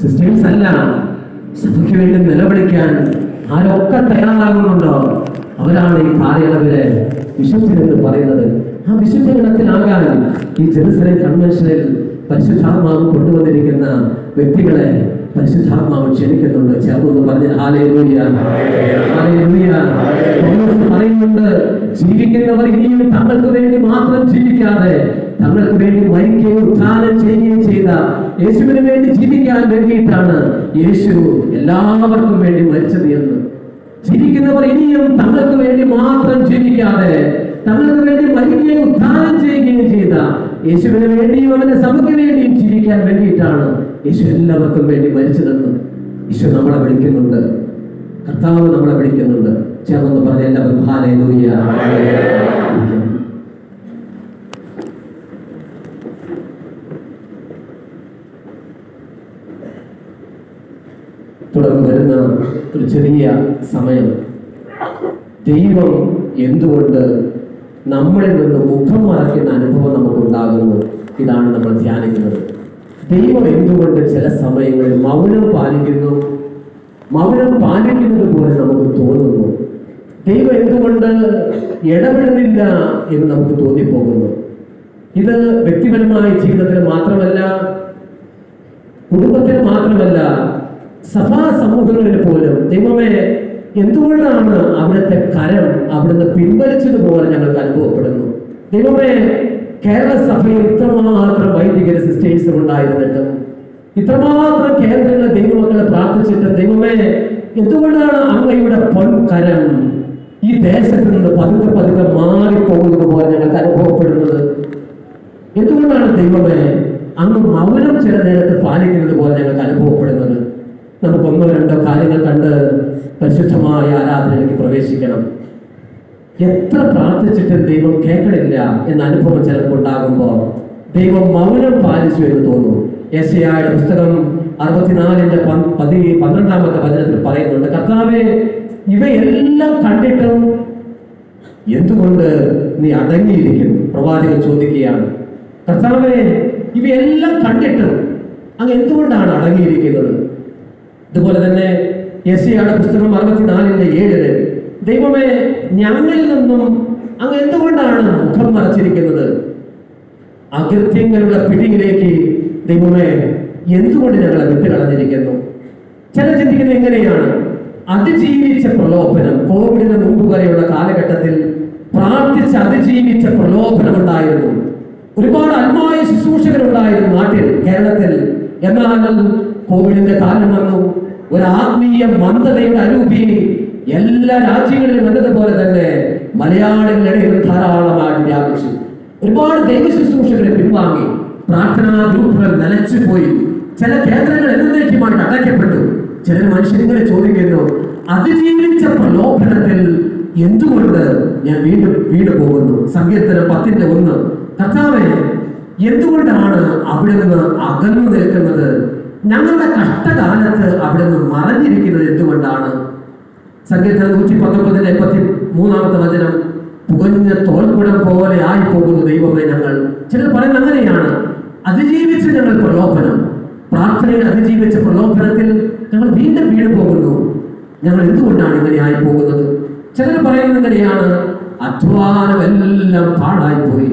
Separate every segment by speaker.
Speaker 1: Sisters അല്ല. സഭയ്ക്ക് വേണ്ടി നിലവിളിക്കാൻ ആരൊക്കെ തയ്യാറാകുന്നുണ്ടോ അവരാണ് ഈ കാലയളവിലെ വിശുദ്ധരെന്ന് പറയുന്നത്. ആ വിശുദ്ധ ഗണത്തിലാകാൻ ഈ ജെറുസലേം കൺവെൻഷനിൽ പരിശുദ്ധാത്മാവ് കൊണ്ടുവന്നിരിക്കുന്ന വ്യക്തികളെ പരിശുദ്ധാത്മാവ് ക്ഷണിക്കുന്നുണ്ട്. ചേർന്ന് പറഞ്ഞ പറയുന്നുണ്ട് ജീവിക്കുന്നവർ ഇനിയും തങ്ങൾക്ക് വേണ്ടി മാത്രം ജീവിക്കാതെ തങ്ങൾക്ക് വേണ്ടി മരിക്കുകയും ഉത്ഥാനം ചെയ്യുകയും ചെയ്ത യേശുവിന് വേണ്ടി ജീവിക്കാൻ വേണ്ടിയിട്ടാണ് യേശു എല്ലാവർക്കും വേണ്ടി മരിച്ചത് എന്ന്. ജീവിക്കുന്നവർ ഇനിയും തങ്ങൾക്ക് വേണ്ടി മാത്രം ജീവിക്കാതെ തങ്ങൾക്ക് വേണ്ടി മരിക്കുകയും ഉത്ഥാനം ചെയ്യുകയും ചെയ്ത യേശുവിന് വേണ്ടിയും അവന്റെ സഭയ്ക്ക് വേണ്ടിയും ജീവിക്കാൻ വേണ്ടിയിട്ടാണ് യേശു എല്ലാവർക്കും വേണ്ടി മരിച്ചതെന്ന് യേശു നമ്മളെ വിളിക്കുന്നുണ്ട്. കർത്താവ് നമ്മളെ വിളിക്കുന്നുണ്ട്. ചേർന്ന് പറഞ്ഞ എല്ലാവരും ഹാലേലൂയ ഒരു ചെറിയ സമയം. ദൈവം എന്തുകൊണ്ട് നമ്മളിൽ നിന്ന് മുഖം മറയ്ക്കുന്ന അനുഭവം നമുക്കുണ്ടാകുന്നു? ഇതാണ് നമ്മൾ ധ്യാനിക്കുന്നത്. ദൈവം എന്തുകൊണ്ട് ചില സമയങ്ങളിൽ മൗനം പാലിക്കുന്നു? മൗനം പാലിക്കുന്നത് പോലെ നമുക്ക് തോന്നുന്നു. ദൈവം എന്തുകൊണ്ട് ഇടപെടുന്നില്ല എന്ന് നമുക്ക് തോന്നിപ്പോകുന്നു? ഇത് വ്യക്തിപരമായ ജീവിതത്തിൽ മാത്രമല്ല കുടുംബത്തിൽ മാത്രമല്ല സഭാ സമൂഹങ്ങളിൽ പോലും ദൈവമേ എന്തുകൊണ്ടാണ് അവിടുത്തെ കരം അവിടുന്ന് പിൻവലിച്ചതുപോലെ ഞങ്ങൾക്ക് അനുഭവപ്പെടുന്നു? ദൈവമേ കേരള സഭയിൽ ഇത്രമാത്രം വൈദിക സിസ്റ്റേഴ്സ് ഉണ്ടായിരുന്നിട്ടും ഇത്രമാത്രം കേന്ദ്രങ്ങളെ ദൈവമക്കളെ പ്രാർത്ഥിച്ചിട്ട് ദൈവമേ എന്തുകൊണ്ടാണ് അങ്ങയുടെ പൊൻകരം ഈ ദേശത്ത് നിന്ന് പതുക്കെ പതുക്കെ മാറിപ്പോകുന്നത് പോലെ ഞങ്ങൾക്ക് അനുഭവപ്പെടുന്നത്? എന്തുകൊണ്ടാണ് ദൈവമേ അങ്ങ് മൗനം ചില നേരത്ത് പാലിക്കുന്നത് പോലെ ഞങ്ങൾക്ക് അനുഭവപ്പെടുന്നത്? നമുക്ക് ഒന്നോ രണ്ടോ കാര്യങ്ങൾ കണ്ട് പരിശുദ്ധമായ ആരാധനയിലേക്ക് പ്രവേശിക്കണം. എത്ര പ്രാർത്ഥിച്ചിട്ടും ദൈവം കേൾക്കണില്ല എന്ന അനുഭവം ചിലപ്പോൾ ഉണ്ടാകുമ്പോൾ ദൈവം മൗനം പാലിച്ചു എന്ന് തോന്നുന്നു യേശയായുടെ പുസ്തകം അറുപത്തിനാലിന്റെ പതി പന്ത്രണ്ടാമത്തെ വചനത്തിൽ പറയുന്നുണ്ട് കർത്താവെ ഇവയെല്ലാം കണ്ടിട്ടും എന്തുകൊണ്ട് നീ അടങ്ങിയിരിക്കുന്നു? പ്രവാചകൻ ചോദിക്കുകയാണ്. കർത്താവെ ഇവയെല്ലാം കണ്ടിട്ടും അങ്ങ് എന്തുകൊണ്ടാണ് അടങ്ങിയിരിക്കുന്നത്? ഇതുപോലെ തന്നെ യശയുടെ പുസ്തകം അറുപത്തിനാലിന്റെ ഏഴിൽ ദൈവമേ ഞങ്ങളിൽ നിന്നും അങ്ങ് എന്തുകൊണ്ടാണ് മുഖം മറച്ചിരിക്കുന്നത്? അകൃത്യങ്ങളുടെ പിടിയിലേക്ക് ദൈവമേ എന്തുകൊണ്ട് ഞങ്ങളെ വിട്ടുകളഞ്ഞിരിക്കുന്നു? ചില ചിന്തിക്കുന്നത് എങ്ങനെയാണ്? അതിജീവിച്ച പ്രലോഭനം കോവിഡിന് മുമ്പ് വരെയുള്ള കാലഘട്ടത്തിൽ പ്രാർത്ഥിച്ച് അതിജീവിച്ച പ്രലോഭനം ഉണ്ടായിരുന്നു ഒരുപാട് അന്മായ ശുശ്രൂഷകരുണ്ടായിരുന്നു നാട്ടിൽ കേരളത്തിൽ. എന്നാൽ കോവിഡിന്റെ കാലം വന്നു. ഒരു ആത്മീയ മന്ദതയുടെ അരൂപി എല്ലാ രാജ്യങ്ങളിലും എന്നതുപോലെ തന്നെ മലയാളികളുടെ ധാരാളമായി വ്യാപിച്ചു. ഒരുപാട് ദൈവ ശുശ്രൂഷകളെ പിൻവാങ്ങി. പ്രാർത്ഥനാ ഗ്രൂപ്പുകൾ നനച്ചു പോയി. ചില കേന്ദ്രങ്ങൾ എന്നേക്കുമായിട്ട് അടയ്ക്കപ്പെട്ടു. ചില മനുഷ്യരിങ്ങനെ ചോദിക്കുന്നു അതിജീവിച്ച പ്രലോഭനത്തിൽ എന്തുകൊണ്ട് ഞാൻ വീണ്ടും വീട് പോകുന്നു? സങ്കീർത്തനം പത്തിന്റെ ഒന്ന്. കർത്താവെ എന്തുകൊണ്ടാണ് അവിടെ നിന്ന് അകന്നു നിൽക്കുന്നത്? ഞങ്ങളുടെ കഷ്ടകാലത്ത് അവിടെ നിന്ന് മറഞ്ഞിരിക്കുന്നത് എന്തുകൊണ്ടാണ്? സങ്കീർത്തനം നൂറ്റി പത്തൊമ്പതിന് എൺപത്തി മൂന്നാമത്തെ വചനം പുകഞ്ഞ തോൽക്കുടം പോലെ ആയി പോകുന്നു ദൈവമേ ഞങ്ങൾ. ചിലർ പറയുന്നത് അങ്ങനെയാണ്. അതിജീവിച്ച് ഞങ്ങൾ പ്രലോഭനം. പ്രാർത്ഥനയിൽ അതിജീവിച്ച പ്രലോഭനത്തിൽ ഞങ്ങൾ വീണ്ടും വീണ് പോകുന്നു. ഞങ്ങൾ എന്തുകൊണ്ടാണ് ഇങ്ങനെ ആയി പോകുന്നത് ചിലർ പറയുന്നത് ഇങ്ങനെയാണ് അധ്വാനം എല്ലാം പാടായി പോയി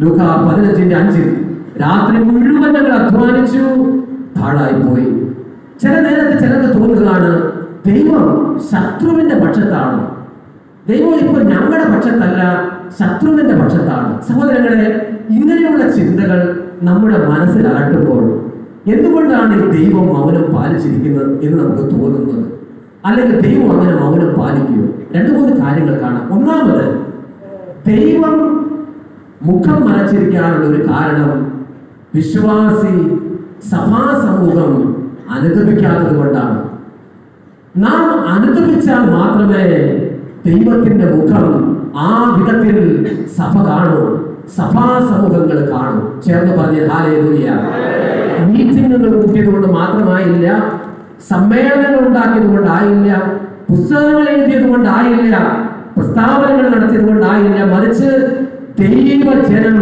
Speaker 1: ലൂക്ക പതിനഞ്ചിന്റെ അഞ്ചിൽ രാത്രി മുഴുവൻ ഞങ്ങൾ അധ്വാനിച്ചു പാഴായി പോയി ചില നേരത്തെ ചിലർക്ക് തോന്നുകയാണ് ദൈവം ശത്രുവിന്റെ പക്ഷത്താണ്. ദൈവം ഇപ്പോൾ ഞങ്ങളുടെ പക്ഷത്തല്ല ശത്രുവിന്റെ പക്ഷത്താണ്. സഹോദരങ്ങളെ ഇങ്ങനെയുള്ള ചിന്തകൾ നമ്മുടെ മനസ്സിലാട്ടുമ്പോൾ എന്തുകൊണ്ടാണ് ദൈവം മൗനം പാലിച്ചിരിക്കുന്നത് എന്ന് നമുക്ക് തോന്നുന്നത്? അല്ലെങ്കിൽ ദൈവം അങ്ങനെ മൗനം പാലിക്കുകയോ? രണ്ടു മൂന്ന് കാര്യങ്ങൾ കാണാം. ഒന്നാമത് ദൈവം മുഖം മറച്ചിരിക്കാനുള്ള ഒരു കാരണം വിശ്വാസി സഭാ സമൂഹം അനുഗമിക്കാത്തത് കൊണ്ടാണ്. നാം അനുഗമിച്ചാൽ മാത്രമേ ദൈവത്തിന്റെ മുഖം ആ വിധത്തിൽ സഭ കാണൂ സഭാ സമൂഹങ്ങൾ കാണൂ. ചേർന്ന് പറഞ്ഞ ഹാലേലൂയ. മീറ്റിങ്ങുകൾ കൂട്ടിയത് കൊണ്ട് മാത്രമായില്ല സമ്മേളനങ്ങൾ ഉണ്ടാക്കിയത് കൊണ്ടായില്ല പുസ്തകങ്ങൾ എഴുതിയത് കൊണ്ടായില്ല പ്രസ്താവനകൾ നടത്തിയത് കൊണ്ടായില്ല മറിച്ച് ദൈവജനം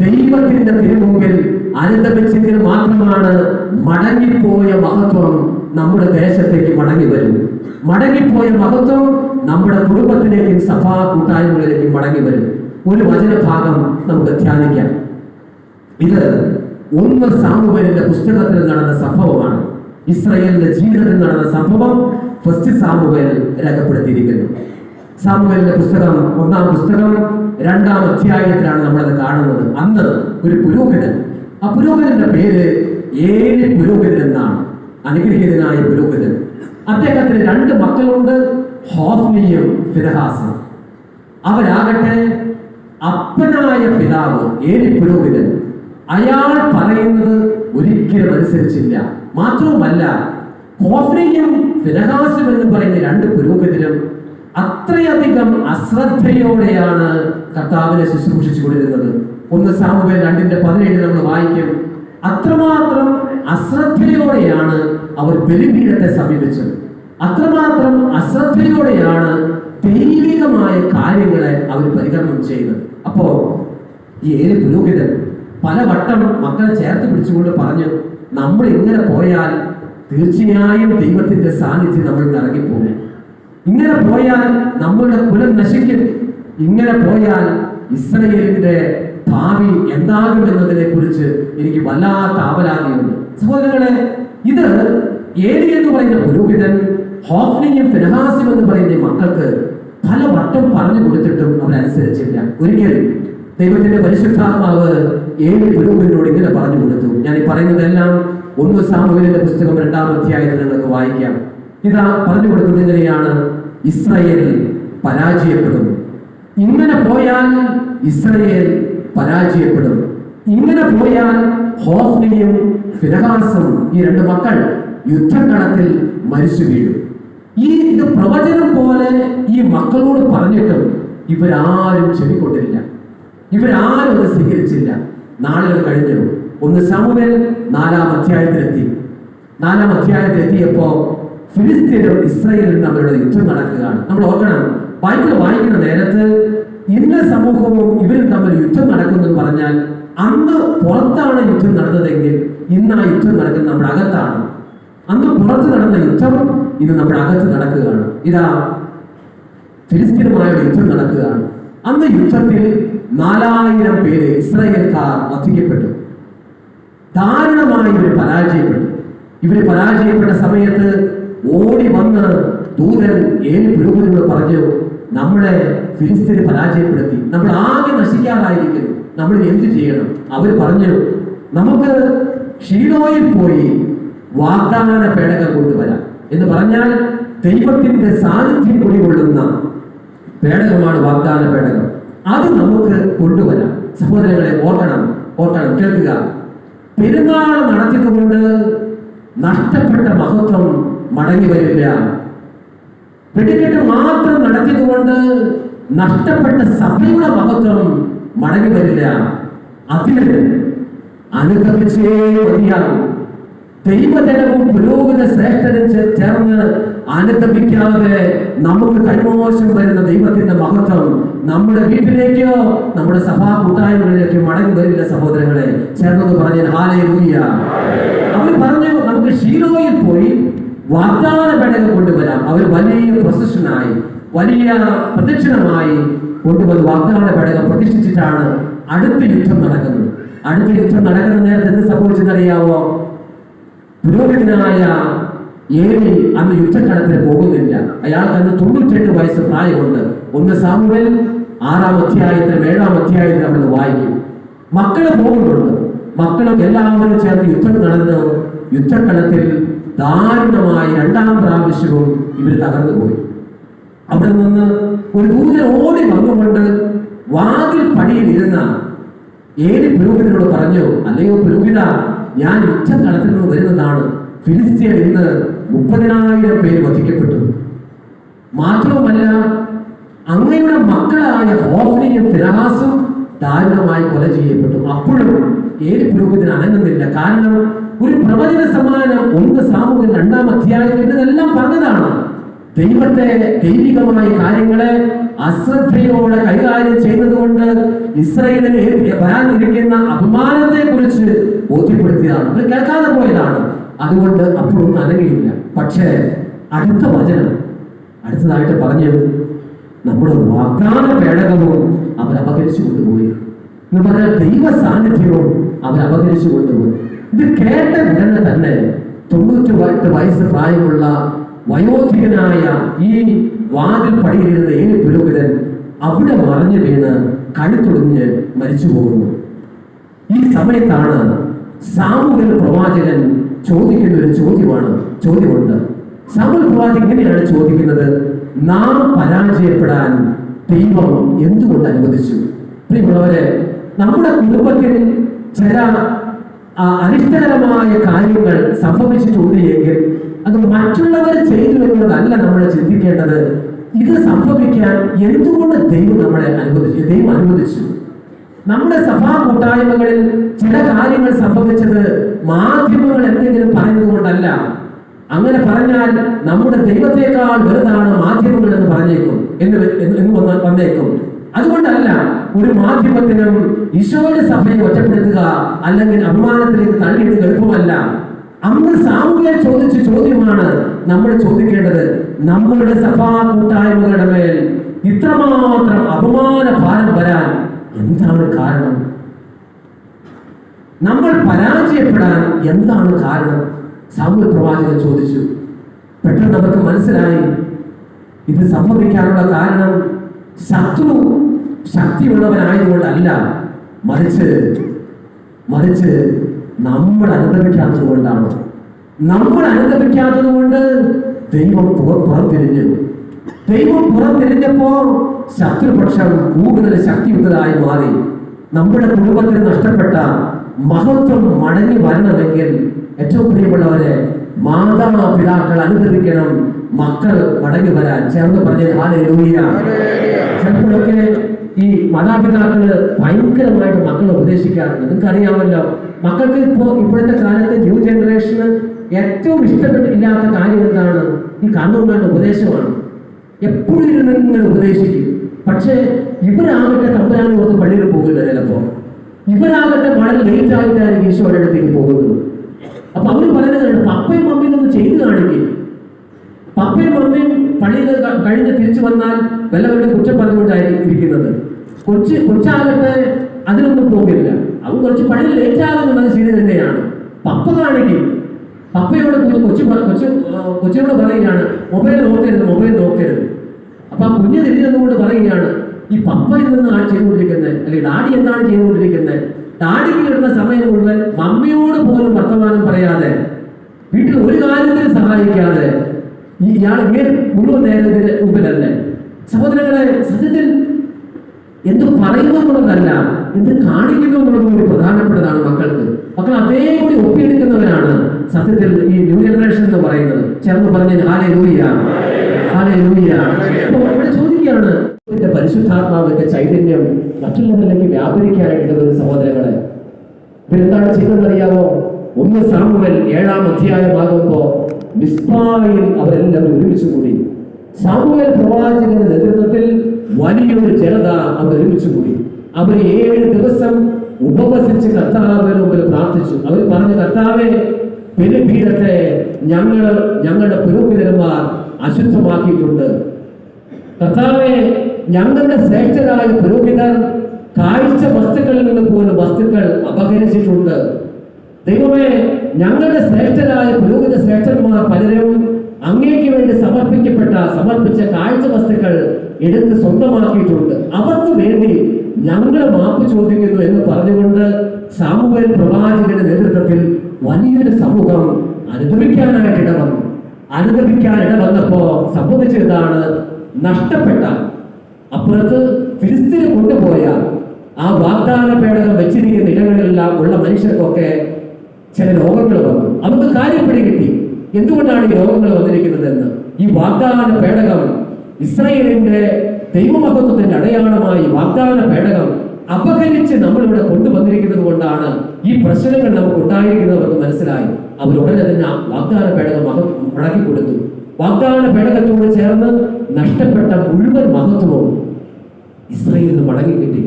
Speaker 1: ദൈവത്തിന്റെ തിരുമുമ്പിൽ അനുദപിച്ചെങ്കിൽ മാത്രമാണ് മടങ്ങിപ്പോയ മഹത്വം നമ്മുടെ ദേശത്തേക്ക് മടങ്ങി വരും. മടങ്ങിപ്പോയ മഹത്വം നമ്മുടെ കുടുംബത്തിലേക്കും സഭാ കൂട്ടായ്മകളിലേക്കും മടങ്ങി വരും. ഒരു വചനഭാഗം നമുക്ക് ധ്യാനിക്കാം. ഇത് ഒന്ന് സാമുവേലിന്റെ പുസ്തകത്തിൽ നടന്ന സംഭവമാണ്. ഇസ്രയേലിന്റെ ജീവിതത്തിൽ നടന്ന സംഭവം ഫസ്റ്റ് സാമുവേൽ രേഖപ്പെടുത്തിയിരിക്കുന്നു. സാമുവേലിന്റെ പുസ്തകം ഒന്നാം പുസ്തകം രണ്ടാം അധ്യായത്തിലാണ് നമ്മളത് കാണുന്നത്. അന്ന് ഒരു പുരോഹിതൻ ആ പുരോഹിതന്റെ പേര് ഏഴ് പുരോഹിതൻ എന്നാണ്. അനുഗ്രഹീതനായ പുരോഹിതൻ. അദ്ദേഹത്തിന് രണ്ട് മക്കളുണ്ട് ഹോസ്മിയും ഫിരഹാസും അവരാകട്ടെ അപ്പനായ പിതാവ് ഏഴ് പുരോഹിതൻ. അയാൾ പറയുന്നത് ഒരിക്കലും അനുസരിച്ചില്ല. മാത്രവുമല്ല ഹോസ്മിയും ഫിരഹാസും എന്ന് പറയുന്ന രണ്ട് പുരോഹിതരും അത്രയധികം അശ്രദ്ധയോടെയാണ് കർത്താവിനെ ശുശ്രൂഷിച്ചു കൊണ്ടിരുന്നത് ഒന്ന് സാമുവേൽ രണ്ടിന്റെ പതിനേഴ് നമ്മൾ വായിക്കും. അത്രമാത്രം അശ്രദ്ധയോടെയാണ് അവർ ബലിപീഠത്തെ സമീപിച്ചത്. അത്രമാത്രം അശ്രദ്ധയോടെയാണ് ദൈവികമായ കാര്യങ്ങളെ അവർ പരികർമ്മം ചെയ്തത്. അപ്പോ ഈ ഏത് പുരോഹിതൻ പലവട്ടം മക്കളെ ചേർത്ത് പിടിച്ചുകൊണ്ട് പറഞ്ഞു നമ്മൾ ഇങ്ങനെ പോയാൽ തീർച്ചയായും ദൈവത്തിന്റെ സാന്നിധ്യം നമ്മൾ ഇറങ്ങിപ്പോകും. ഇങ്ങനെ പോയാൽ നമ്മളുടെ കുലം നശിക്കും. ഇങ്ങനെ പോയാൽ ഇസ്രയേലിന്റെ ഭാവി എന്താകും എന്നതിനെ കുറിച്ച് എനിക്ക് വല്ലാത്ത ആവലാതിയുണ്ട്. സഹോദരങ്ങളെ ഇത് ഏലി എന്ന് പറയുന്ന പുരോഹിതൻ ഹോഫ്നിയും ഫിനഹാസും എന്ന് പറയുന്ന മക്കൾക്ക് പല വട്ടം പറഞ്ഞു കൊടുത്തിട്ടും അവരനുസരിച്ചില്ല ഒരിക്കലും ദൈവത്തിന്റെ പരിശുദ്ധാത്മാവ് ഏഴ് പുരോഹിതനോട് ഇങ്ങനെ പറഞ്ഞു കൊടുത്തു. ഞാൻ ഈ പറയുന്നതെല്ലാം ഒന്ന് സാമൂഹിക പുസ്തകം രണ്ടാം അധ്യായത്തിൽ നിങ്ങൾക്ക് വായിക്കാം. ഇതാ പറഞ്ഞു കൊടുത്തത് ഇങ്ങനെയാണ്. ഇസ്രയേൽ പരാജയപ്പെടും. ഇങ്ങനെ പോയാൽ ഇസ്രയേൽ പരാജയപ്പെടും. ഇങ്ങനെ പോയാൽ ഹോഫ്നിയും ഫിനഹാസും ഈ രണ്ട് മക്കൾ യുദ്ധക്കളത്തിൽ മരിച്ചു വീഴും. ഈ ഇത് പ്രവചനം പോലെ ഈ മക്കളോട് പറഞ്ഞിട്ടും ഇവരാരും ചെവിക്കൊണ്ടില്ല. ഇവരാരും അത് സ്വീകരിച്ചില്ല. നാളുകൾ കഴിഞ്ഞു. ഒന്ന് സാമുവേൽ നാലാം അധ്യായത്തിലെത്തി. നാലാം അധ്യായത്തിലെത്തിയപ്പോ ഫിലിസ്തീനും ഇസ്രയേലും തമ്മിലുള്ള യുദ്ധം നടക്കുകയാണ്. നമ്മൾ ഓർക്കണം ബൈബിൾ വായിക്കുന്ന നേരത്ത് ഇന്ന സമൂഹവും ഇവരും തമ്മിൽ യുദ്ധം നടക്കുന്നു എന്ന് പറഞ്ഞാൽ അന്ന് പുറത്താണ് യുദ്ധം നടന്നതെങ്കിൽ ഇന്ന് ആ യുദ്ധം നടക്കുന്നത് നമ്മുടെ അകത്താണ്. അന്ന് പുറത്ത് നടന്ന യുദ്ധം ഇന്ന് നമ്മുടെ അകത്ത് നടക്കുകയാണ്. ഇതാ ഫിലിസ്തീനുമായ യുദ്ധം നടക്കുകയാണ്. അന്ന് യുദ്ധത്തിൽ നാലായിരം പേര് ഇസ്രായേൽക്കാർ വധിക്കപ്പെട്ടു. ദാരുണമായി ഇവർ പരാജയപ്പെട്ടു. ഇവർ പരാജയപ്പെട്ട സമയത്ത് ഓടി വന്ന് ദൂരൻ ഏഴ് പുരോഗതി പറഞ്ഞു നമ്മളെ ഫിലിസ്തീന് പരാജയപ്പെടുത്തി നമ്മൾ ആകെ നശിക്കാറായിരിക്കുന്നു. നമ്മൾ എന്ത് ചെയ്യണം? അവർ പറഞ്ഞു നമുക്ക് ഷീലോയിൽ പോയി വാഗ്ദാന പേടകം കൊണ്ടുവരാം. എന്ന് പറഞ്ഞാൽ ദൈവത്തിന്റെ സാന്നിധ്യം കുടികൊള്ളുന്ന പേടകമാണ് വാഗ്ദാന പേടകം. അത് നമുക്ക് കൊണ്ടുവരാം. സഹോദരങ്ങളെ ഓർക്കണം ഓർക്കണം കേൾക്കുക. പെരുന്നാൾ നടത്തിക്കൊണ്ട് നഷ്ടപ്പെട്ട മഹത്വം മടങ്ങി വരില്ല. വെടിക്കെട്ട് മാത്രം നടത്തിയതുകൊണ്ട് നഷ്ടപ്പെട്ട സഭയുടെ മഹത്വം മടങ്ങി വരില്ല. അതിന് അനുഗമിച്ചേ മതിയാകും. ദൈവജനവും പുരോഗത ശ്രേഷ്ഠനും ചേർന്ന് അനുഗമിക്കാതെ നമുക്ക് കൈമോശം വരുന്ന ദൈവത്തിന്റെ മഹത്വം നമ്മുടെ വീട്ടിലേക്കോ നമ്മുടെ സഭാ കൂട്ടായ്മകളിലേക്കോ മടങ്ങി വരില്ല സഹോദരങ്ങളെ. ചേർന്നത് പറഞ്ഞു ഹാലേ അവർ പറഞ്ഞു നമുക്ക് ഷീലോയിൽ പോയി വാഗ്ദാന പേടകം കൊണ്ടുവരാം. അവർ വലിയ പ്രൊസഷനായി വലിയ പ്രദക്ഷിണമായി കൊണ്ടുവന്ന് വാഗ്ദാന പേടകം പ്രതിഷ്ഠിച്ചിട്ടാണ് അടുത്ത യുദ്ധം നടക്കുന്നത്. അടുത്ത യുദ്ധം നടക്കുന്ന നേരത്തെ എന്ത് സംഭവിച്ചെന്നറിയാവോ? പുരോഹിതനായ ഏലി അന്ന് യുദ്ധക്കളത്തിൽ പോകുന്നില്ല. അയാൾക്ക് അന്ന് തൊണ്ണൂറ്റെട്ട് വയസ്സ് പ്രായമുണ്ട്. ഒന്ന് സാമുവൽ ആറാം അധ്യായത്തിലും ഏഴാം അധ്യായത്തിലും നമ്മൾ വായിക്കും. മക്കളെ പോകുന്നുണ്ട്. മക്കളും എല്ലാവരും ചേർന്ന് യുദ്ധം നടന്ന് യുദ്ധക്കളത്തിൽ ദാരുണമായി രണ്ടാം പ്രാവശ്യവും ഇവർ തകർന്നു പോയി. അവിടെ നിന്ന് ഒരു ദൂതൻ ഓടി വന്നുകൊണ്ട് വാതിൽ പടിയിലിരുന്ന ഏഴ് പുരോഹിതനോട് പറഞ്ഞു അല്ലയോ പുരോഹിത ഞാൻ ഉച്ച യുദ്ധക്കളത്തിൽ നിന്ന് വരുന്നതാണ്. ഫിലിസ്തീൻ ഇന്ന് മുപ്പതിനായിരം പേര് വധിക്കപ്പെട്ടു. മാത്രവുമല്ല അങ്ങയുടെ മക്കളായ ഹോഫ്നിയും ഫിറാസും ദാരുണമായി കൊല ചെയ്യപ്പെട്ടു. അപ്പോഴും ഏത് പുരോഹിതൻ അനങ്ങുന്നില്ല. കാരണം ഒരു പ്രവചന സമ്മാനം ഒന്ന് സാമൂഹ്യ രണ്ടാം അധ്യായം എന്നതെല്ലാം പറഞ്ഞതാണ്. ദൈവത്തെ ദൈവികമായ കാര്യങ്ങളെ അശ്രദ്ധയോടെ കൈകാര്യം ചെയ്തതുകൊണ്ട് ഇസ്രയേലിന് ഏ- വരാനിരിക്കുന്ന അപമാനത്തെ കുറിച്ച് ബോധ്യപ്പെടുത്തിയതാണ്. അവർ കേൾക്കാതെ പോയതാണ്. അതുകൊണ്ട് അപ്പോഴൊന്നും അനങ്ങിയില്ല. പക്ഷേ അടുത്ത വചനം അടുത്തതായിട്ട് പറഞ്ഞു നമ്മുടെ വാഗ്ദാന പേടകവും അവർ അപകരിച്ചു കൊണ്ടുപോയി എന്ന് പറഞ്ഞാൽ ദൈവ സാന്നിധ്യവും അവർ അപകരിച്ചു കൊണ്ടുപോയി ഇത് കേട്ട ഉടനെ തന്നെ തൊണ്ണൂറ്റി വയസ്സ് പ്രായമുള്ള വയോധികനായ ഈ വാതിൽ പടിയിലിരുന്ന ഏഴ് പുരോഹിതൻ അവിടെ മറിഞ്ഞു വീണ് കഴുത്തൊടിഞ്ഞ് മരിച്ചു പോകുന്നു. ഈ സമയത്താണ് സാമൂഹ്യ പ്രവാചകൻ ചോദിക്കുന്ന ഒരു ചോദ്യമാണ് ചോദ്യമുണ്ട്. സാമൂഹ്യ പ്രവാചകൻ ഇങ്ങനെയാണ് ചോദിക്കുന്നത്? നാം പരാജയപ്പെടാൻ ദൈവം എന്തുകൊണ്ട് അനുവദിച്ചു? പ്രിയമുള്ളവരെ നമ്മുടെ കുടുംബത്തിൽ ചില ആ, അനിഷ്ടകരമായ കാര്യങ്ങൾ സംഭവിച്ചിട്ടുണ്ട് എങ്കിൽ അത് മറ്റുള്ളവർ ചെയ്തു എന്നുള്ളതല്ല നമ്മൾ ചിന്തിക്കേണ്ടത്. ഇത് സംഭവിക്കാൻ എന്തുകൊണ്ട് ദൈവം നമ്മളെ അനുവദിച്ചു? ദൈവം അനുവദിച്ചു. നമ്മുടെ സഭാ കൂട്ടായ്മകളിൽ ചില കാര്യങ്ങൾ സംഭവിച്ചത് മാധ്യമങ്ങൾ എന്തെങ്കിലും പറയുന്നത് കൊണ്ടല്ല. അങ്ങനെ പറഞ്ഞാൽ നമ്മുടെ ദൈവത്തെക്കാൾ വലുതാണ് മാധ്യമങ്ങൾ എന്ന് പറഞ്ഞേക്കും. എന്ന് വന്നേക്കും. അതുകൊണ്ടല്ല ഒരു മാധ്യമത്തിനും ഈശോയുടെ സഭയെ ഒറ്റപ്പെടുത്തുക അല്ലെങ്കിൽ അഭിമാനത്തിലേക്ക് തള്ളിയിടുക എളുപ്പമല്ല അന്ന് സാമൂഹ്യ ചോദിച്ച ചോദ്യമാണ് നമ്മൾ ചോദിക്കേണ്ടത്. നമ്മളുടെ സഭാ കൂട്ടായ്മകളുടെ മേൽ ഇത്രമാത്രം അപമാന ഭാരം വരാൻ എന്താണ് കാരണം? നമ്മൾ പരാജയപ്പെടാൻ എന്താണ് കാരണം? സാമൂഹ്യ പ്രവാചകൻ ചോദിച്ചു. പെട്ടെന്ന് അവർക്ക് മനസ്സിലായി. ഇത് സംഭവിക്കാനുള്ള കാരണം ശത്രു ശക്തിയുള്ളവനായതുകൊണ്ടല്ല മറിച്ച് മറിച്ച് നമ്മൾ അനുഭവിക്കാത്തത് കൊണ്ടാണ് നമ്മൾ അനുഭവിക്കാത്തത് കൊണ്ട് ദൈവം പുറത്തിരിഞ്ഞു ദൈവം പുറത്തിരിഞ്ഞപ്പോ ശത്രുപക്ഷം കൂടുതൽ ശക്തിയുള്ളതായി മാറി. നമ്മുടെ കുടുംബത്തിന് നഷ്ടപ്പെട്ട മഹത്വം മടങ്ങി വരണമെങ്കിൽ ഏറ്റവും പ്രിയമുള്ളവരെ മാതാപിതാക്കൾ അനുഭവിക്കണം മക്കൾ മടങ്ങി വരാൻ. ചേർന്ന് പറഞ്ഞ ഹാലൂയ ചിലപ്പോഴൊക്കെ ഈ മാതാപിതാക്കൾ ഭയങ്കരമായിട്ട് മക്കളെ ഉപദേശിക്കാറുണ്ട്. നിങ്ങൾക്ക് അറിയാമല്ലോ മക്കൾക്ക് ഇപ്പോ ഇപ്പോഴത്തെ കാലത്ത് ന്യൂ ജനറേഷന് ഏറ്റവും ഇഷ്ടപ്പെട്ടില്ലാത്ത കാര്യം എന്താണ്? ഈ കണ്ണുമാരുടെ ഉപദേശമാണ്. എപ്പോഴും ഇരുന്ന് ഇങ്ങനെ ഉപദേശിക്കും. പക്ഷേ ഇവരാകട്ടെ തമ്പുരാൻ ഓർത്ത് പള്ളിയിൽ പോകില്ല ചിലപ്പോ. ഇവരാകട്ടെ വളരെ ലേറ്റ് ആയിട്ടായിരിക്കും ഈശോയുടെ അടുത്തേക്ക് പോകുന്നത്. അപ്പൊ അവർ പറയുന്നത് പപ്പയും മമ്മിയും ഒന്ന് ചെയ്തു കാണിക്കും. പപ്പയും മമ്മയും പള്ളിയിൽ കഴിഞ്ഞ് തിരിച്ചു വന്നാൽ വല്ലവരുടെ കുറ്റം പറഞ്ഞുകൊണ്ടായിരിക്കും ഇരിക്കുന്നത്. കൊച്ച് കൊച്ചാകട്ടെ അതിനൊന്നും പോകില്ല. അവൻ കുറച്ച് പള്ളിയിൽ ലേറ്റ് ആകുന്നത് ശരി തന്നെയാണ്. പപ്പ കാണിക്കും. പപ്പയോട് കൊച്ചു കൊച്ചു കൊച്ചിനോട് പറയുകയാണ് മൊബൈൽ നോക്കരുത് മൊബൈൽ നോക്കരുത്. അപ്പൊ ആ കുഞ്ഞ് തിരിഞ്ഞതുകൊണ്ട് പറയുകയാണ് ഈ പപ്പ ആ ചെയ്തുകൊണ്ടിരിക്കുന്നത് അല്ലെങ്കിൽ ഡാഡി എന്താണ് ചെയ്തുകൊണ്ടിരിക്കുന്നത് ഡാഡിക്ക് കിട്ടുന്ന സമയം മുഴുവൻ മമ്മിയോട് പോലും വർത്തമാനം പറയാതെ വീട്ടിൽ ഒരു കാര്യത്തിൽ സഹായിക്കാതെ ഇയാൾ ഇങ്ങനെ മുഴുവൻ നേരത്തിന് മുമ്പിലല്ലേ സഹോദരങ്ങളെ സത്യത്തിൽ എന്ത് പറയുന്നു എന്നുള്ളതല്ല എന്ത് കാണിക്കുന്നു എന്നുള്ളത് കൂടി പ്രധാനപ്പെട്ടതാണ് മക്കൾക്ക്. മക്കൾ അതേ കൂടി ഒപ്പിയെടുക്കുന്നവരാണ് സത്യത്തിൽ ഈ ന്യൂ ജനറേഷൻ എന്ന് പറയുന്നത്. ചേർന്ന് പറഞ്ഞ ഹാലേ ലൂയ ഹാലേ ലൂയ ഇവിടെ ചോദിക്കുകയാണ് പരിശുദ്ധാത്മാവിന്റെ ചൈതന്യം മറ്റുള്ളവരിലേക്ക് വ്യാപരിക്കാനായിട്ട് സഹോദരങ്ങളെ. ഇവരെന്താണ് ചെയ്തതെന്നറിയാമോ ഒന്ന് സാമുവൽ ഏഴാം അധ്യായമാകുമ്പോ മിസ്ബായിൽ അവരെല്ലാവരും ഒരുമിച്ച് കൂടി. സാമൂഹ്യ പ്രവാചകന്റെ നേതൃത്വത്തിൽ വലിയൊരു ജനത അവർ ഒരുമിച്ച് കൂടി. അവർ ഏഴ് ദിവസം ഉപവസിച്ച് കർത്താവിന് മുമ്പിൽ പ്രാർത്ഥിച്ചു. അവർ പറഞ്ഞു കർത്താവെ പെരുപീഠത്തെ ഞങ്ങൾ ഞങ്ങളുടെ പുരോഹിതന്മാർ അശുദ്ധമാക്കിയിട്ടുണ്ട്. കർത്താവെ ഞങ്ങളുടെ ശ്രേഷ്ഠരായ പുരോഹിതർ കാഴ്ച വസ്തുക്കളിൽ നിന്ന് പോലും വസ്തുക്കൾ അപഹരിച്ചിട്ടുണ്ട്. ദൈവമേ ഞങ്ങളുടെ ശ്രേഷ്ഠരായ പുരോഹിത ശ്രേഷ്ഠന്മാർ പലരും അങ്ങേക്ക് വേണ്ടി സമർപ്പിക്കപ്പെട്ട സമർപ്പിച്ച കാഴ്ച വസ്തുക്കൾ എടുത്ത് സ്വന്തമാക്കിയിട്ടുണ്ട്. അവർക്ക് വേണ്ടി ഞങ്ങൾ മാപ്പ് ചോദിക്കുന്നു എന്ന് പറഞ്ഞുകൊണ്ട് സാമൂഹ്യ പ്രവാചകന്റെ നേതൃത്വത്തിൽ വലിയൊരു സമൂഹം അനുഭവിക്കാനായിട്ട് ഇടവന്നു അനുഭവിക്കാൻ ഇടവന്നപ്പോ സംഭവിച്ചതാണ് നഷ്ടപ്പെട്ട. അപ്പുറത്ത് ഫിലിസ്തീനെ കൊണ്ടുപോയ ആ വാഗ്ദാന പേടകം വെച്ചിരിക്കുന്ന ഇടങ്ങളിലെല്ലാം ഉള്ള മനുഷ്യർക്കൊക്കെ ചില രോഗങ്ങൾ വന്നു. അവർക്ക് കാര്യം പിടികിട്ടി എന്തുകൊണ്ടാണ് ഈ രോഗങ്ങൾ വന്നിരിക്കുന്നത് എന്ന്? ഈ വാഗ്ദാന പേടകം ഇസ്രായേലിന്റെ ദൈവമഹത്വത്തിന്റെ അടയാളമായി വാഗ്ദാന പേടകം അപഹരിച്ച് നമ്മളിവിടെ കൊണ്ടുവന്നിരിക്കുന്നത് കൊണ്ടാണ് ഈ പ്രശ്നങ്ങൾ നമുക്ക് ഉണ്ടായിരിക്കുന്നവർക്ക് മനസ്സിലായി. അവർ ഉടനെ തന്നെ വാഗ്ദാന പേടകം മടക്കി കൊടുത്തു വാഗ്ദാന പേടകത്തോട് ചേർന്ന് നഷ്ടപ്പെട്ട മുഴുവൻ മഹത്വവും ഇസ്രയേലിന് മടങ്ങി കിട്ടി.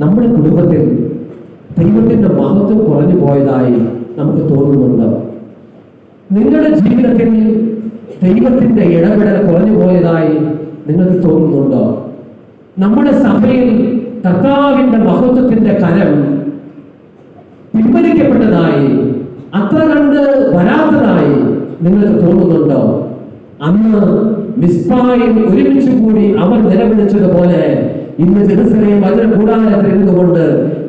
Speaker 1: നമ്മുടെ കുടുംബത്തിൽ ദൈവത്തിന്റെ മഹത്വം കുറഞ്ഞു പോയതായി നമുക്ക് തോന്നുന്നുണ്ട്. നിങ്ങളുടെ ജീവിതത്തിൽ ദൈവത്തിന്റെ ഇടപെടൽ കുറഞ്ഞു പോയതായി നിങ്ങൾക്ക് തോന്നുന്നുണ്ടോ? നമ്മുടെ സഭയിൽ കർത്താവിന്റെ മഹത്വത്തിന്റെ കരം പിൻവലിക്കപ്പെട്ടതായി അത്ര കണ്ട് വരാത്തതായി നിങ്ങൾക്ക് തോന്നുന്നുണ്ടോ? അന്ന് മിസ്ബായിൽ ഒരുമിച്ച് കൂടി അവർ നിലവിളിച്ചതുപോലെ ഇന്ന് ജെറുസലേം വചന കൂടാരത്തിൽ ഇരുന്നുകൊണ്ട്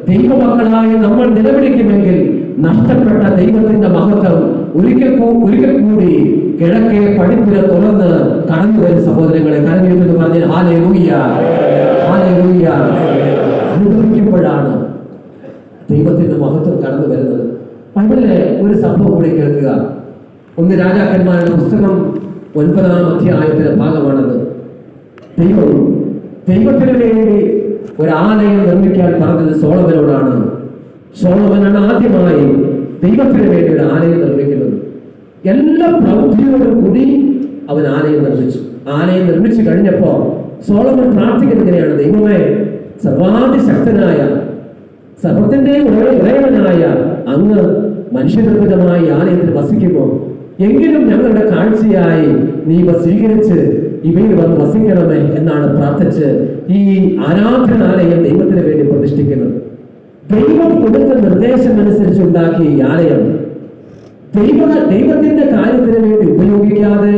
Speaker 1: ദൈവമക്കളായ നമ്മൾ നിലവിളിക്കുമെങ്കിൽ നഷ്ടപ്പെട്ട ദൈവത്തിന്റെ മഹത്വം ഒരിക്കൽ ഒരിക്കൽ കൂടി കിഴക്കേ പടിപ്പുര തുറന്ന് കടന്നു വരും സഹോദരങ്ങളെ. കരഞ്ഞെന്ന് പറഞ്ഞ് ആലേ ലൂയ്യ ആലേ ലൂയ്യ അനുഭവിക്കുമ്പോഴാണ് ദൈവത്തിന്റെ മഹത്വം കടന്നു വരുന്നത്. ബൈബിളിലെ ഒരു സംഭവം കൂടി കേൾക്കുക. ഒന്ന് രാജാക്കന്മാരുടെ പുസ്തകം ഒൻപതാം അധ്യായത്തിന്റെ ഭാഗമാണത്. ദൈവം ദൈവത്തിന് വേണ്ടി ഒരു ആലയം നിർമ്മിക്കാൻ പറഞ്ഞത് സോളമനോടാണ്. സോളമനാണ് ആദ്യമായി ദൈവത്തിന് വേണ്ടി ഒരു ആലയം നിർമ്മിക്കുന്നത്. എല്ലാ പ്രവൃത്തിയോടും കൂടി അവൻ ആലയം നിർമ്മിച്ചു. ആലയം നിർമ്മിച്ചു കഴിഞ്ഞപ്പോ സോളമൻ പ്രാർത്ഥിക്കുന്നത് ഇങ്ങനെയാണ് ദൈവമേ സർവാതിശക്തനായ സർവത്തിന്റെ ഇളയവനായ അങ്ങ് മനുഷ്യനിർമ്മിതമായി ആലയത്തിൽ വസിക്കുമ്പോൾ എങ്കിലും ഞങ്ങളുടെ കാഴ്ചയായി നീ ഇവ സ്വീകരിച്ച് ഇവയിൽ വന്ന് വസിക്കണമേ എന്നാണ് പ്രാർത്ഥിച്ച് ഈ ആരാധനാലയം ദൈവത്തിന് വേണ്ടി പ്രതിഷ്ഠിക്കുന്നത്. ദൈവം കൊടുത്ത നിർദ്ദേശം അനുസരിച്ച് ഉണ്ടാക്കിയ ഈ ആലയം ദൈവ ദൈവത്തിന്റെ കാര്യത്തിന് വേണ്ടി ഉപയോഗിക്കാതെ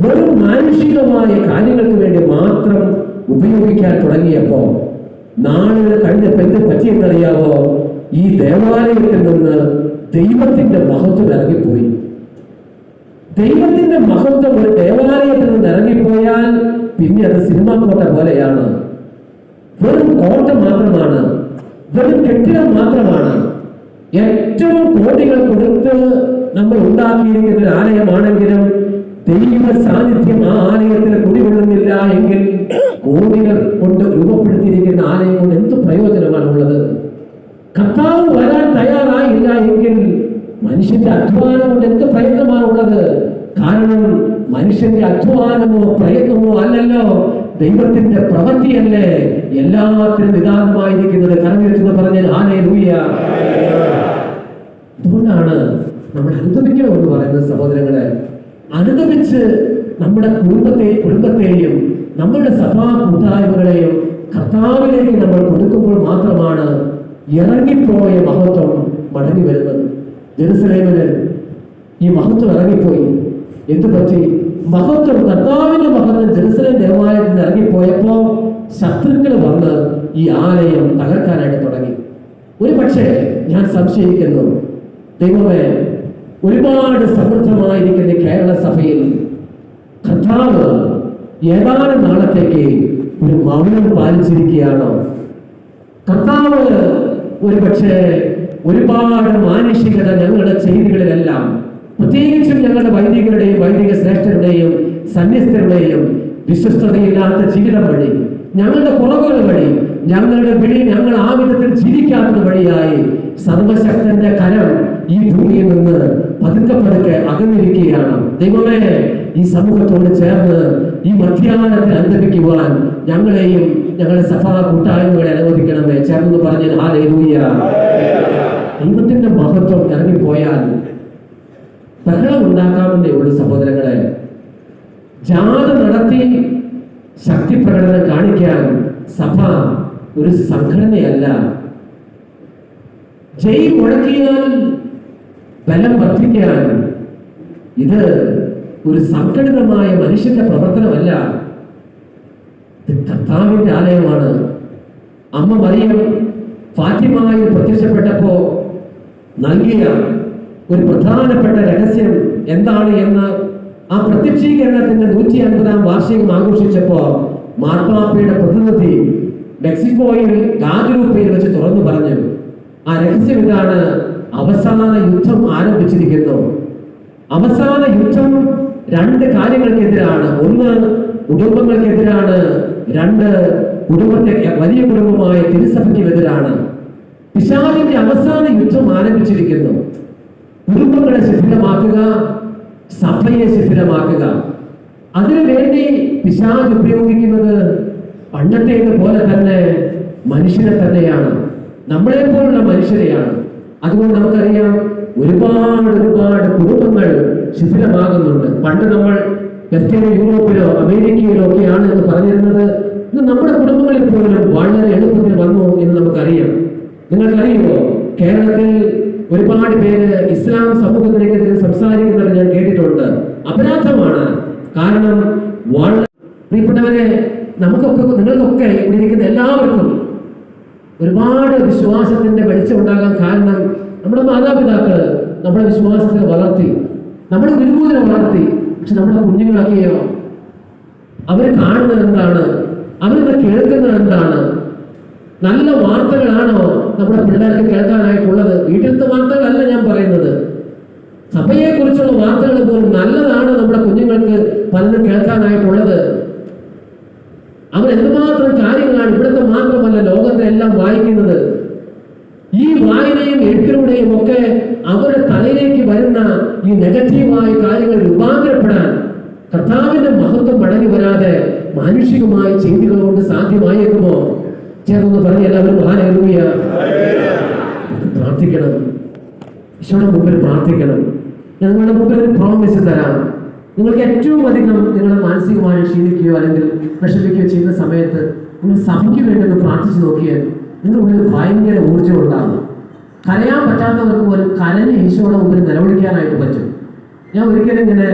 Speaker 1: വെറും മാനുഷികമായ കാര്യങ്ങൾക്ക് വേണ്ടി മാത്രം ഉപയോഗിക്കാൻ തുടങ്ങിയപ്പോ നാളുകൾ കഴിഞ്ഞപ്പോ എന്ത് പറ്റിയെന്നറിയാവോ? ഈ ദേവാലയത്തിൽ നിന്ന് ദൈവത്തിന്റെ മഹത്വം ഇറങ്ങിപ്പോയി. ദൈവത്തിന്റെ മഹത്വം ഒരു ദേവാലയത്തിൽ നിന്ന് ഇറങ്ങിപ്പോയാൽ പിന്നെ അത് സിനിമാ കോട്ട പോലെയാണ്. വെറും കോട്ട മാത്രമാണ്. വെറും കെട്ടിടം മാത്രമാണ്. ഏറ്റവും കോടികൾ കൊടുത്ത് നമ്മൾ ഉണ്ടാക്കിയിരിക്കുന്ന ഒരു ആലയമാണെങ്കിലും ദൈവ സാന്നിധ്യം ആ ആലയത്തിൽ കുടികൊള്ളുന്നില്ല എങ്കിൽ കോടികൾ കൊണ്ട് രൂപപ്പെടുത്തിയിരിക്കുന്ന ആലയം കൊണ്ട് എന്ത് പ്രയോജനമാണ് ഉള്ളത്? കർത്താവ് വരാൻ തയ്യാറായില്ല എങ്കിൽ മനുഷ്യന്റെ അധ്വാനം കൊണ്ട് എന്ത് പ്രയത്നമാണ് ഉള്ളത് കാരണം മനുഷ്യന്റെ അധ്വാനമോ പ്രയത്നമോ അല്ലല്ലോ. ദൈവത്തിന്റെ പ്രവൃത്തിയല്ലേ എല്ലാത്തിനും നിദാനമായിരിക്കുന്നത്. കരഞ്ഞെത്തുന്ന പറഞ്ഞാൽ ആനേ ലൂയ അതുകൊണ്ടാണ് നമ്മൾ അനുദപിക്കണം എന്ന് പറയുന്നത് സഹോദരങ്ങളെ. അനുദപിച്ച് നമ്മുടെ കുടുംബത്തെ കുടുംബത്തെയും നമ്മളുടെ സഭാ കൂട്ടായ്മകളെയും കർത്താവിലേക്ക് നമ്മൾ കൊടുക്കുമ്പോൾ മാത്രമാണ് ഇറങ്ങിപ്പോയ മഹത്വം മടങ്ങി വരുന്നത്. ജെറുസലേമിന് ഈ മഹത്വം ഇറങ്ങിപ്പോയി. എന്തു പറ്റി മഹത്വം കർത്താവിന്റെ മഹത്വം ജെറുസലേം ദേവാലയത്തിൽ ഇറങ്ങിപ്പോയപ്പോ ശത്രുക്കൾ വന്ന് ഈ ആലയം തകർക്കാനായിട്ട് തുടങ്ങി. ഒരു പക്ഷേ ഞാൻ സംശയിക്കുന്നു ദൈവമേ ഒരുപാട് സമൃദ്ധമായിരിക്കുന്ന കേരള സഭയിൽ കർത്താവ് ഏതാനും നാളത്തേക്ക് ഒരു മൗനം പാലിച്ചിരിക്കുകയാണോ. കർത്താവ് ഒരു പക്ഷേ ഒരുപാട് മാനുഷികത ഞങ്ങളുടെ ചെയ്തികളിലെല്ലാം പ്രത്യേകിച്ചും ഞങ്ങളുടെ വൈദികരുടെയും വൈദിക ശ്രേഷ്ഠരുടെയും സന്യസ്തരുടെയും വിശ്വസ്തതയില്ലാത്ത ജീവിതം വഴി ഞങ്ങളുടെ കുറവുകൾ വഴി ഞങ്ങളുടെ വിളി ഞങ്ങൾ ആ വിധത്തിൽ ജീവിക്കാത്തത് വഴിയായി സർവശക്തന്റെ കരം ഈ ഭൂമിയിൽ നിന്ന് പതുക്കെ പതുക്കെ അകന്നിരിക്കുകയാണ്. ദൈവമേ ഈ സമൂഹത്തോട് ചേർന്ന് ഈ മധ്യാഹ്നത്തിൽ അനുദപിക്കുവാൻ ഞങ്ങളെയും ഞങ്ങളുടെ സഭാ കൂട്ടായ്മകളെ അനുവദിക്കണമേ. ചേർന്ന് പറഞ്ഞ ആ ദൈവത്തിന്റെ മഹത്വം ഇറങ്ങിപ്പോയാൽ ബഹളം ഉണ്ടാക്കാമെന്നേ ഉള്ളൂ സഹോദരങ്ങളെ ജാഥ നടത്തി ശക്തി പ്രകടനം കാണിക്കാൻ സഭ ഒരു സംഘടനയല്ല. ജയ് മുഴക്കിയാൽ ബലം വർദ്ധിക്കാൻ ഇത് ഒരു സംഘടിതമായ മനുഷ്യന്റെ പ്രവർത്തനമല്ല. കർത്താവിന്റെ ആലയമാണ്. അമ്മ മറിയം ഫാത്തിമായി പ്രത്യക്ഷപ്പെട്ടപ്പോ നൽകിയ ഒരു പ്രധാനപ്പെട്ട രഹസ്യം എന്താണ് എന്ന് ആ പ്രത്യക്ഷീകരണത്തിന്റെ നൂറ്റി അൻപതാം വാർഷികം ആഘോഷിച്ചപ്പോ മാർപ്പാപ്പയുടെ പ്രതിനിധി മെക്സിക്കോയിൽ രാജരൂപയിൽ വെച്ച് തുറന്നു പറഞ്ഞു. ആ രഹസ്യം ഇതാണ്. അവസാന യുദ്ധം ആരംഭിച്ചിരിക്കുന്നു. അവസാന യുദ്ധം രണ്ട് കാര്യങ്ങൾക്കെതിരാണ്. ഒന്ന് കുടുംബങ്ങൾക്കെതിരാണ്. രണ്ട് കുടുംബത്തെ വലിയ കുടുംബമായ തിരുസഭയ്ക്കെതിരാണ്. പിശാലിന്റെ അവസാന യുദ്ധം ആരംഭിച്ചിരിക്കുന്നു. കുടുംബങ്ങളെ ശിഥിലമാക്കുക സഭയെ ശിഥിലമാക്കുക. അതിനുവേണ്ടി പിശാജ് ഉപയോഗിക്കുന്നത് പണ്ടത്തേത് പോലെ തന്നെ മനുഷ്യനെ തന്നെയാണ്. നമ്മളെ പോലുള്ള മനുഷ്യരെയാണ്. അതുകൊണ്ട് നമുക്കറിയാം ഒരുപാട് ഒരുപാട് കുടുംബങ്ങൾ ശിഥിലമാകുന്നുണ്ട്. പണ്ട് നമ്മൾ വെസ്റ്റേൺ യൂറോപ്പിലോ അമേരിക്കയിലോ ഒക്കെയാണ് എന്ന് പറഞ്ഞിരുന്നത്. ഇന്ന് നമ്മുടെ കുടുംബങ്ങളിൽ പോലും വളരെ എളുപ്പത്തിൽ വന്നു എന്ന് നമുക്കറിയാം. നിങ്ങൾക്കറിയുമോ? കേരളത്തിൽ ഒരുപാട് പേര് ഇസ്ലാം സമൂഹത്തിനെതിരെ സംസാരിക്കുന്നത് ഞാൻ കേട്ടിട്ടുണ്ട്. അപരാധമാണ്. കാരണം വളരെ പ്രിയപ്പെട്ടവരെ നമുക്കൊക്കെ നിങ്ങൾക്കൊക്കെ ഇരിക്കുന്ന എല്ലാവർക്കും ഒരുപാട് വിശ്വാസത്തിന്റെ വെളിച്ചം ഉണ്ടാകാൻ കാരണം നമ്മുടെ മാതാപിതാക്കൾ നമ്മുടെ വിശ്വാസത്തെ വളർത്തി നമ്മുടെ ഗുരുഭൂതനെ വളർത്തി പക്ഷെ നമ്മുടെ കുഞ്ഞുങ്ങളൊക്കെയോ? അവർ കാണുന്നത് എന്താണ്? അവരിത് കേൾക്കുന്നത് എന്താണ്? നല്ല വാർത്തകളാണോ നമ്മുടെ പിള്ളേർക്ക് കേൾക്കാനായിട്ടുള്ളത്? വീട്ടിലത്തെ വാർത്തകളല്ല ഞാൻ പറയുന്നത്. സഭയെ കുറിച്ചുള്ള വാർത്തകൾ പോലും നല്ലതാണ് നമ്മുടെ കുഞ്ഞുങ്ങൾക്ക് പലരും കേൾക്കാനായിട്ടുള്ളത്. അവർ എന്തുമാത്രം കാര്യങ്ങളാണ് ഇവിടുത്തെ മാത്രമല്ല ലോകത്തെ എല്ലാം വായിക്കുന്നത്. ഈ വായനയും എഴുത്തിലൂടെയും ഒക്കെ അവരുടെ തലയിലേക്ക് വരുന്ന ഈ നെഗറ്റീവായ കാര്യങ്ങൾ രൂപാന്തരപ്പെടാൻ കർത്താവിന്റെ മഹത്വം മടങ്ങി വരാതെ മാനുഷികമായ ചെയ്തികൾ കൊണ്ട് സാധ്യമായേക്കുമോ? ചേർന്ന് പറഞ്ഞ എല്ലാവരും ഹാലൂയ പ്രാർത്ഥിക്കണം. ഈശോയുടെ മുമ്പിൽ പ്രാർത്ഥിക്കണം. ഞാൻ നിങ്ങളുടെ മുമ്പിൽ ഒരു പ്രോമിസ് തരാം. നിങ്ങൾക്ക് ഏറ്റവും അധികം നിങ്ങൾ മാനസികമായി ക്ഷീണിക്കുകയോ അല്ലെങ്കിൽ വിഷമിക്കുകയോ ചെയ്യുന്ന സമയത്ത് നിങ്ങൾ സഭയ്ക്ക് വേണ്ടി ഒന്ന് പ്രാർത്ഥിച്ചു നോക്കിയാൽ നിങ്ങളുടെ ഉള്ളിൽ ഭയങ്കര ഊർജം ഉണ്ടാകും. കരയാൻ പറ്റാത്തവർക്ക് പോലും കരഞ്ഞ് ഈശോയുടെ മുമ്പിൽ നിലവിളിക്കാനായിട്ട് പറ്റും. ഞാൻ ഒരിക്കലും ഇങ്ങനെ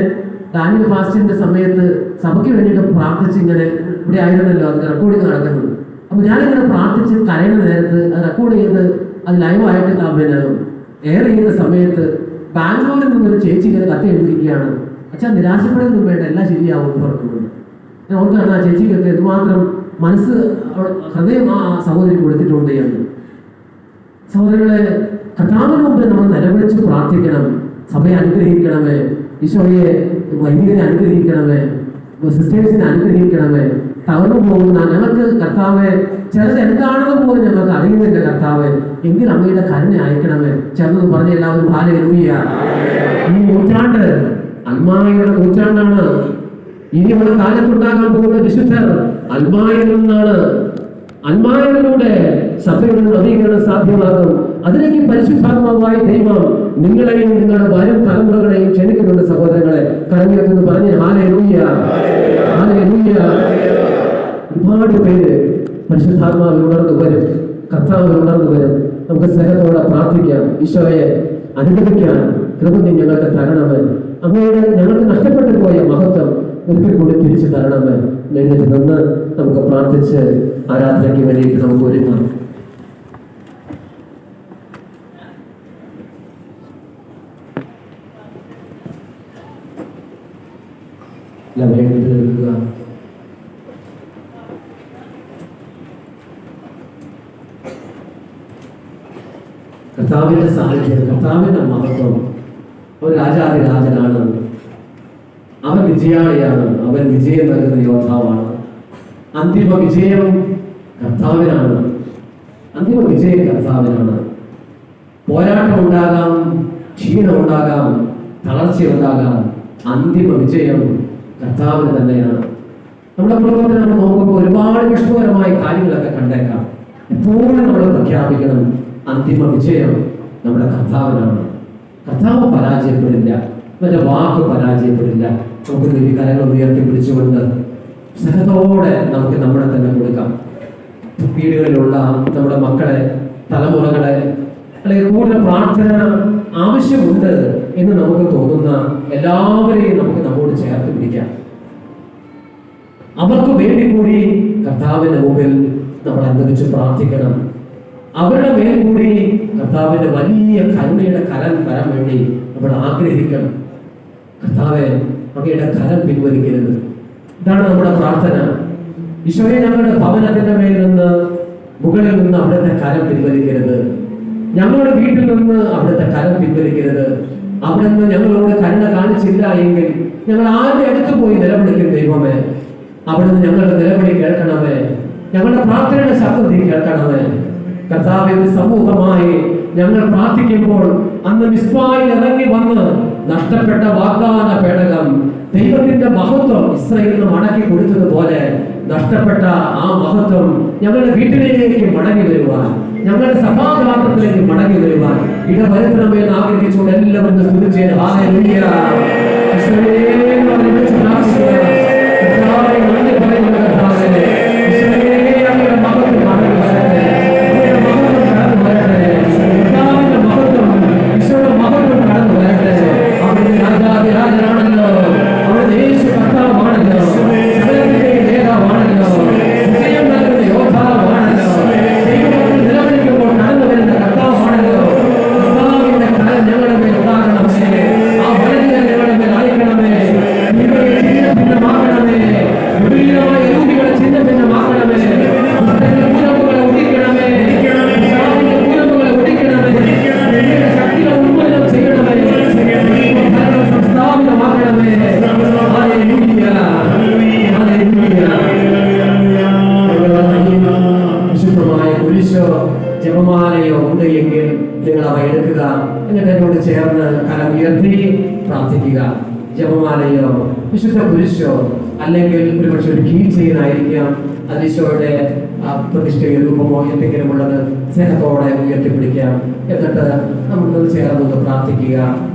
Speaker 1: ഡാനിയൽ ഫാസ്റ്റിന്റെ സമയത്ത് സഭയ്ക്ക് വേണ്ടിയിട്ട് പ്രാർത്ഥിച്ച് ഇങ്ങനെ ഇവിടെ ആയിരുന്നല്ലോ അത് റെക്കോർഡിങ് നടക്കുന്നത്. അപ്പൊ ഞാനിങ്ങനെ പ്രാർത്ഥിച്ച് കരയുന്ന നേരത്ത് അത് റെക്കോർഡ് ചെയ്ത് അത് ലൈവായിട്ട് പിന്നെ എയർ ചെയ്യുന്ന സമയത്ത് ബാംഗ്ലൂരിൽ നിന്നൊരു ചേച്ചി ഇങ്ങനെ കത്ത് എഴുതിയിരിക്കുകയാണ്. അച്ഛാ നിരാശപ്പെടുന്നു വേണ്ട എല്ലാം ശരിയാവും എന്ന് ഞാൻ ഓർക്കാണ് ആ ചേച്ചിക്കൊക്കെ എന്തുമാത്രം മനസ്സ് ഹൃദയം ആ സഹോദരി കൊടുത്തിട്ടുണ്ട് എന്ന്. സഹോദരങ്ങളെ കർത്താവിന് മുമ്പിൽ നമ്മൾ നിലവിളിച്ച് പ്രാർത്ഥിക്കണം. സഭയെ അനുഗ്രഹിക്കണമേ. ഈശോയെ വൈദികനെ അനുഗ്രഹിക്കണമേ. സിസ്റ്റേഴ്സിനെ അനുഗ്രഹിക്കണമേ. തകർന്നു പോകുന്ന. ഞങ്ങൾക്ക് കർത്താവെ ചിലത് എന്താണെന്ന് പോലും ഞങ്ങൾക്ക് അറിയുന്നില്ല കർത്താവ്. എങ്കിൽ അമ്മയുടെ കരുണ അയക്കണമേ ചെന്നത് പറഞ്ഞ എല്ലാവരും ഭാര്യ ഈ നൂറ്റാണ്ട് അൽമായയുടെ നൂറ്റാണ്ടാണ്. ഇനിയുള്ള കാലത്തുണ്ടാകാൻ പോകുന്ന വിശുദ്ധർ അൽമായയിൽ നിന്നാണ്. അൽമായകളിലൂടെ സഭയുടെ നവീകരണം സാധ്യമാകും. അതിലേക്ക് പരിശുദ്ധാത്മാവായ ദൈവം നിങ്ങളെയും നിങ്ങളുടെ വരും തലമുറകളെയും ക്ഷണിക്കുന്നുണ്ട് സഹോദരങ്ങളെ. കരഞ്ഞെടുത്തെന്ന് പറഞ്ഞ് ഹാലേ ലൂയ ഹാലേ ലൂയ ഒരുപാട് പേര് പരിശുദ്ധാത്മാവ് ഉണർന്നു വരും. കർത്താവ് ഉണർന്നു വരും. നമുക്ക് സ്നേഹത്തോടെ പ്രാർത്ഥിക്കാം. ഈശോയെ അനുഗ്രഹിക്കാൻ കൃപ നീ ഞങ്ങൾക്ക് തരണമേ. അങ്ങയുടെ ഞങ്ങൾക്ക് നഷ്ടപ്പെട്ടു പോയ മഹത്വം ഒരിക്കൽ കൂടി തിരിച്ചു തരണമേ. എഴുന്നേറ്റ് നിന്ന് നമുക്ക് പ്രാർത്ഥിച്ച് ആരാധനയ്ക്ക് വേണ്ടിയിട്ട് നമുക്ക് ഒരുങ്ങാം. എല്ലാവരും കർത്താവിന്റെ സാന്നിധ്യം കർത്താവിന്റെ മഹത്വം. ഒരു രാജാതി രാജനാണ്. അവൻ വിജയാളിയാണ്. അവൻ വിജയം നൽകുന്ന യോദ്ധാവാണ്. അന്തിമ വിജയം കർത്താവിനാണ്. അന്തിമ വിജയം കർത്താവിനാണ്. പോരാട്ടം ഉണ്ടാകാം ക്ഷീണം ഉണ്ടാകാം തളർച്ച ഉണ്ടാകാം അന്തിമ വിജയം കർത്താവിന് തന്നെയാണ്. നമ്മുടെ കുടുംബത്തിൽ നമ്മൾ നോക്കുമ്പോൾ ഒരുപാട് വിഷ്ണുപരമായ കാര്യങ്ങളൊക്കെ കണ്ടേക്കാം. എപ്പോഴും നമ്മൾ പ്രഖ്യാപിക്കണം. അന്തിമ വിജയം നമ്മുടെ കർത്താവിനാണ്. കർത്താവ് പരാജയപ്പെടില്ല. മറ്റേ വാക്ക് പരാജയപ്പെടില്ല. നമുക്ക് ഉയർത്തി പിടിച്ചുകൊണ്ട് സ്നേഹത്തോടെ നമുക്ക് നമ്മളെ തന്നെ കൊടുക്കാം. വീടുകളിലുള്ള നമ്മുടെ മക്കളെ തലമുറകളെ അല്ലെങ്കിൽ കൂടുതൽ പ്രാർത്ഥന ആവശ്യമുണ്ട് എന്ന് നമുക്ക് തോന്നുന്ന എല്ലാവരെയും നമുക്ക് നമ്മോട് ചേർത്ത് പിടിക്കാം. അവർക്ക് വേണ്ടി കൂടി കർത്താവിന്റെ മുമ്പിൽ നമ്മൾ അനുവദിച്ച് പ്രാർത്ഥിക്കണം. അവരുടെ മേൽ കൂടി കർത്താവിന്റെ വലിയ കരുണയുടെ കരം വരാൻ വേണ്ടി നമ്മൾ ആഗ്രഹിക്കണം. കർത്താവെ അങ്ങയുടെ കരം പിൻവലിക്കരുത്. ഇതാണ് നമ്മുടെ പ്രാർത്ഥന. ഈശോയെ ഞങ്ങളുടെ ഭവനത്തിന്റെ മേൽ നിന്ന് മുകളിൽ നിന്ന് അവിടുത്തെ കരം പിൻവലിക്കരുത്. ഞങ്ങളുടെ വീട്ടിൽ നിന്ന് അവിടുത്തെ കരം പിൻവലിക്കരുത്. അവിടെ നിന്ന് ഞങ്ങളോട് കരുണ കാണിച്ചില്ല എങ്കിൽ ഞങ്ങൾ ആരുടെ അടുത്ത് പോയി നിലവിളിക്കും ദൈവമേ? അവിടുന്ന് ഞങ്ങളുടെ നിലവിളി കേൾക്കണമേ. ഞങ്ങളുടെ പ്രാർത്ഥനയുടെ ശബ്ദത്തിൽ കേൾക്കണമേ. കർത്താവ് ഒരു സമൂഹമായി ഞങ്ങൾ പ്രാർത്ഥിക്കുമ്പോൾ അന്ന് മിസ്ബായിൽ ഇറങ്ങി വന്ന് നഷ്ടപ്പെട്ട വാഗ്ദാന പേടകം ദൈവത്തിന്റെ മഹത്വം ഇസ്രയേലിന് മടക്കി കൊടുത്തതുപോലെ നഷ്ടപ്പെട്ട ആ മഹത്വം ഞങ്ങളുടെ വീട്ടിലേക്ക് മടങ്ങി വരുവാൻ ഞങ്ങളുടെ സഭാഗാത്രത്തിലേക്ക് മടങ്ങി വരുവാൻ ഇടവരുത്തണമെന്ന് ആഗ്രഹിച്ചുകൊണ്ട് എല്ലാവരും സ്തുതിച്ചേ ഹാലൂയ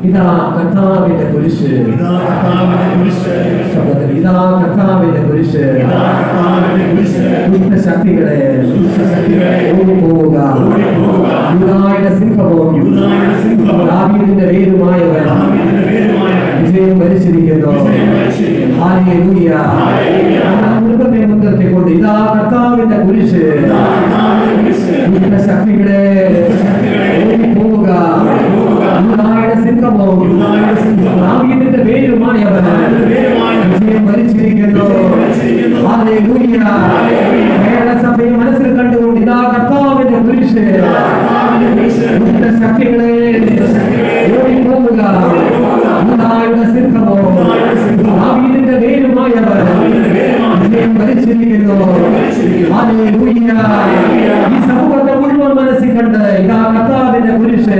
Speaker 1: ഇതാ കർത്താവിന്റെ കുരിശ്. ശബ്ദത്തിൽ ഇതാ കർത്താവിന്റെ കുരിശ്. ശക്തികളെ ഓടിപ്പോവുക. യൂദായുടെ സിംഹവും ദാവീദിന്റെ വേരുമായവൻ. വിജയം വരിച്ചിരിക്കുന്നു. ഹാലേലൂയ മൃഗത്തെ മുൻനിർത്തിക്കൊണ്ട് ഇതാ കർത്താവിന്റെ കുരിശ്. ദാവീദിന്റെ വേരുമായവൻ വിജയം വരിച്ചിരിക്കുന്നു ഹാലേലൂയ സഭയെ മനസ്സിൽ കണ്ടുകൊണ്ട് ഇതാ കർത്താവിന്റെ കുരിശ് ശക്തികളെ ഓടിപ്പോവുക യൂദായുടെ സിംഹമോ ദാവീദിന്റെ വേരുമായവർ വിജയം വരിച്ചിരിക്കുന്നു ഹാലേലൂയ ഈ സമൂഹത്തെ മുഴുവൻ മനസ്സിൽ കണ്ട് ഇതാ കർത്താവിന്റെ കുരിശ്